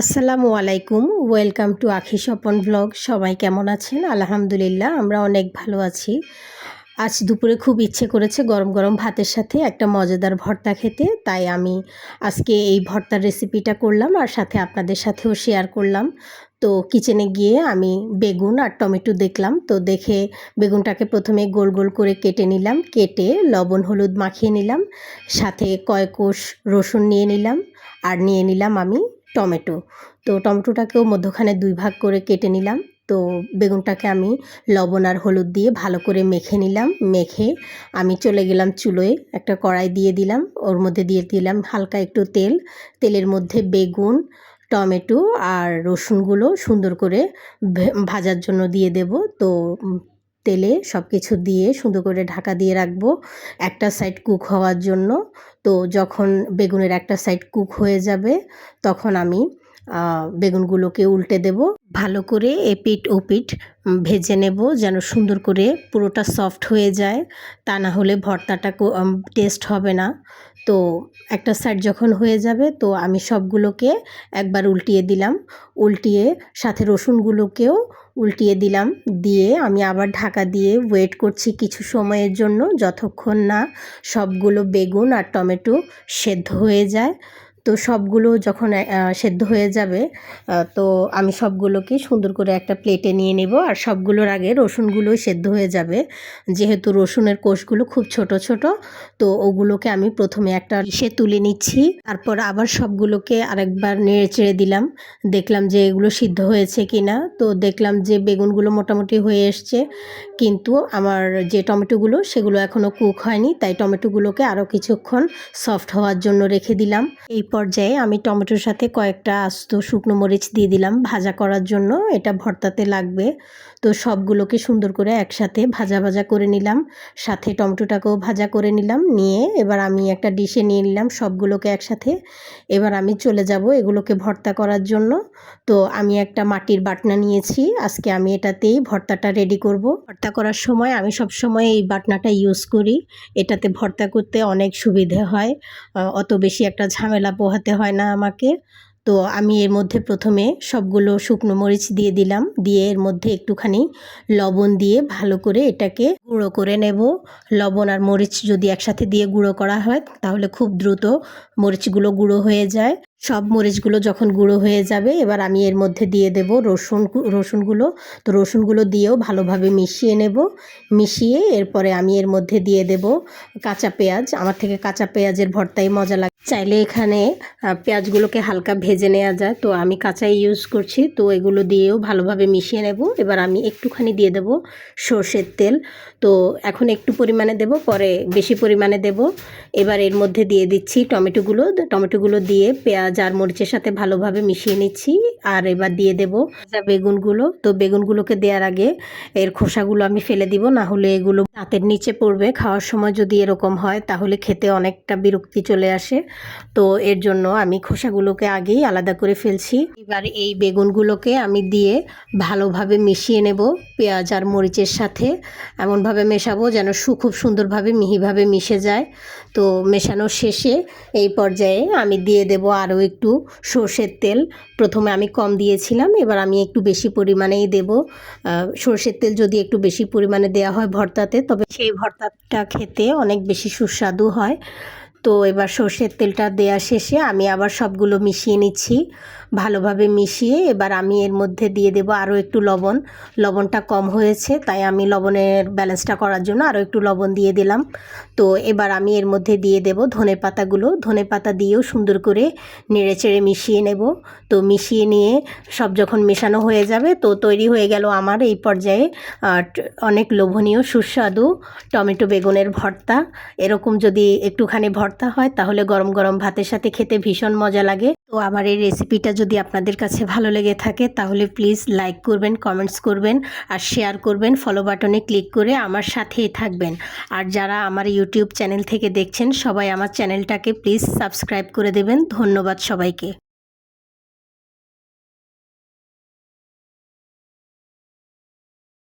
আসসালামু আলাইকুম, welcome to আখি স্বপন ব্লগ। সবাই কেমন আছেন? আলহামদুলিল্লাহ, আমরা অনেক ভালো আছি। আজ দুপুরে খুব ইচ্ছে করেছে গরম গরম ভাতের সাথে একটা মজাদার ভর্তা খেতে, তাই আমি আজকে এই ভর্তার রেসিপিটা করলাম আর সাথে আপনাদের সাথেও শেয়ার করলাম। তো কিচেনে গিয়ে আমি বেগুন আর টমেটো দেখলাম, তো দেখে বেগুনটাকে প্রথমে গোল গোল করে কেটে নিলাম, কেটে লবণ হলুদ মাখিয়ে নিলাম, সাথে কয়েক কোষ রসুন নিয়ে নিলাম, আর নিয়ে নিলাম আমি টমেটো। তো টমেটোটাকেও মধ্যখানে দুই ভাগ করে কেটে নিলাম। তো বেগুনটাকে আমি লবণ আর হলুদ দিয়ে ভালো করে মেখে নিলাম। মেখে আমি চলে গেলাম চুলোয়, একটা কড়াই দিয়ে দিলাম। ওর মধ্যে দিয়ে দিলাম হালকা একটু তেল। তেলের মধ্যে বেগুন, টমেটো আর রসুনগুলো সুন্দর করে ভাজার জন্য দিয়ে দেব। তো তেলে সব কিছু দিয়ে সুন্দর করে ঢাকা দিয়ে রাখব। একটা সাইড কুক হওয়ার জন্য। তো যখন বেগুনের একটা সাইড কুক হয়ে যাবে, তখন আমি বেগুনগুলোকে উল্টে দেব। ভালো করে এপিট ওপিট ভেজে নেব যেন সুন্দর করে পুরোটা সফট হয়ে যায়। তা না হলে ভর্তাটা টেস্ট হবে না। তো একটা সাইড যখন হয়ে যাবে, তো আমি সবগুলোকে একবার উল্টিয়ে দিলাম। উল্টিয়ে সাথে রসুনগুলোকেও উল্টিয়ে দিলাম। দিয়ে আমি আবার ঢাকা দিয়ে ওয়েট করছি কিছু সময়ের জন্য, যতক্ষণ না সবগুলো বেগুন আর টমেটো সেদ্ধ হয়ে যায়। তো সবগুলো যখন সেদ্ধ হয়ে যাবে তো আমি সবগুলোকে সুন্দর করে একটা প্লেটে নিয়ে নেব আর সবগুলোর আগে রসুনগুলোই সেদ্ধ হয়ে যাবে। যেহেতু রসুনের কোষগুলো খুব ছোট ছোট, তো ওগুলোকে আমি প্রথমে একটা সে তুলে নিচ্ছি। তারপর আবার সবগুলোকে আরেকবার নেড়ে চেড়ে দিলাম। দেখলাম যে এগুলো সিদ্ধ হয়েছে কি না তো দেখলাম যে বেগুনগুলো মোটামুটি হয়ে এসছে। কিন্তু আমার যে টমেটোগুলো, সেগুলো এখনও কুক হয়নি। তাই টমেটোগুলোকে আরও কিছুক্ষণ সফট হওয়ার জন্য রেখে দিলাম। এই পর্যায়ে আমি টমেটোর সাথে কয়েকটা আস্ত শুকনো মরিচ দিয়ে দিলাম ভাজা করার জন্য। এটা ভর্তাতে লাগবে। তো সবগুলোকে সুন্দর করে একসাথে ভাজা ভাজা করে নিলাম। সাথে টমেটোটাকেও ভাজা করে নিলাম। নিয়ে এবার আমি একটা ডিশে নিয়ে নিলাম সবগুলোকে একসাথে। এবার আমি চলে যাব এগুলোকে ভর্তা করার জন্য। তো আমি একটা মাটির বাটনা নিয়েছি। আজকে আমি এটাতেই ভর্তাটা রেডি করব। ভর্তা করার সময় আমি সব সময় এই বাটনাটা ইউজ করি। এটাতে ভর্তা করতে অনেক সুবিধে হয়। অত বেশি একটা ঝামেলা পোহাতে হয় না আমাকে। তো আমি এর মধ্যে প্রথমে সবগুলো শুকনো মরিচ দিয়ে দিলাম। দিয়ে এর মধ্যে একটুখানি লবণ দিয়ে ভালো করে এটাকে গুঁড়ো করে নেব। লবণ আর মরিচ যদি একসাথে দিয়ে গুঁড়ো করা হয়, তাহলে খুব দ্রুত মরিচগুলো গুঁড়ো হয়ে যায়। সব মরিচগুলো যখন গুঁড়ো হয়ে যাবে, এবার আমি এর মধ্যে দিয়ে দেব রসুন রসুনগুলো। তো রসুনগুলো দিয়েও ভালোভাবে মিশিয়ে নেব। মিশিয়ে এরপরে আমি এর মধ্যে দিয়ে দেব কাঁচা পেঁয়াজ। আমার থেকে কাঁচা পেঁয়াজের ভর্তাই মজা লাগে চাইলে এখানে পেঁয়াজগুলোকে হালকা ভেজে নেওয়া যায়। তো আমি কাঁচাই ইউজ করছি। তো এগুলো দিয়েও ভালোভাবে মিশিয়ে নেব। এবার আমি একটুখানি দিয়ে দেব সর্ষের তেল। তো এখন একটু পরিমাণে দেব, পরে বেশি পরিমাণে দেব। এবার এর মধ্যে দিয়ে দিচ্ছি টমেটোগুলো। টমেটোগুলো দিয়ে পেঁয়াজ আর মরিচের সাথে ভালোভাবে মিশিয়ে নিচ্ছি। আর এবার দিয়ে দেব বেগুনগুলো। তো বেগুনগুলোকে দেওয়ার আগে এর খোসাগুলো আমি ফেলে দিব। না হলে এগুলো দাঁতের নিচে পড়বে। খাওয়ার সময় যদি এরকম হয়, তাহলে খেতে অনেকটা বিরক্তি চলে আসে। তো এর জন্য আমি খোসাগুলোকে আগেই আলাদা করে ফেলছি। এবার এই বেগুনগুলোকে আমি দিয়ে ভালোভাবে মিশিয়ে নেব পেঁয়াজ আর মরিচের সাথে। এমনভাবে মেশাবো যেন সু খুব সুন্দরভাবে মিহিভাবে মিশে যায়। তো মেশানোর শেষে এই পর্যায়ে আমি দিয়ে দেব আরও একটু সর্ষের তেল। প্রথমে আমি কম দিয়েছিলাম, এবার আমি একটু বেশি পরিমাণেই দেব। সর্ষের তেল যদি একটু বেশি পরিমাণে দেওয়া হয় ভর্তাতে, তবে সেই ভর্তাটা খেতে অনেক বেশি সুস্বাদু হয়। তো এবার সর্ষের তেলটা দেওয়া শেষে আমি আবার সবগুলো মিশিয়ে নিচ্ছি। ভালোভাবে মিশিয়ে এবার আমি এর মধ্যে দিয়ে দেব আরও একটু লবণ। লবণটা কম হয়েছে, তাই আমি লবণের ব্যালেন্সটা করার জন্য আরও একটু লবণ দিয়ে দিলাম। তো এবার আমি এর মধ্যে দিয়ে দেব ধনে পাতাগুলো। ধনে পাতা দিয়েও সুন্দর করে নেড়ে চেড়ে মিশিয়ে নেব। তো মিশিয়ে নিয়ে সব যখন মেশানো হয়ে যাবে, তো তৈরি হয়ে গেল আমার এই পর্যায়ে অনেক লোভনীয় সুস্বাদু টমেটো বেগুনের ভর্তা। এরকম যদি একটুখানি ভর্তা হয়, তাহলে গরম গরম ভাতের সাথে খেতে ভীষণ মজা লাগে। তো আমার এই রেসিপিটা যদি আপনাদের কাছে ভালো লেগে থাকে, তাহলে প্লিজ লাইক করবেন কমেন্টস করবেন, আর শেয়ার করবেন ফলো বাটনে ক্লিক করে আমার সাথেই থাকবেন। আর যারা আমার ইউটিউব চ্যানেল থেকে দেখছেন, সবাই আমার চ্যানেলটাকে প্লিজ সাবস্ক্রাইব করে দেবেন। ধন্যবাদ সবাইকে।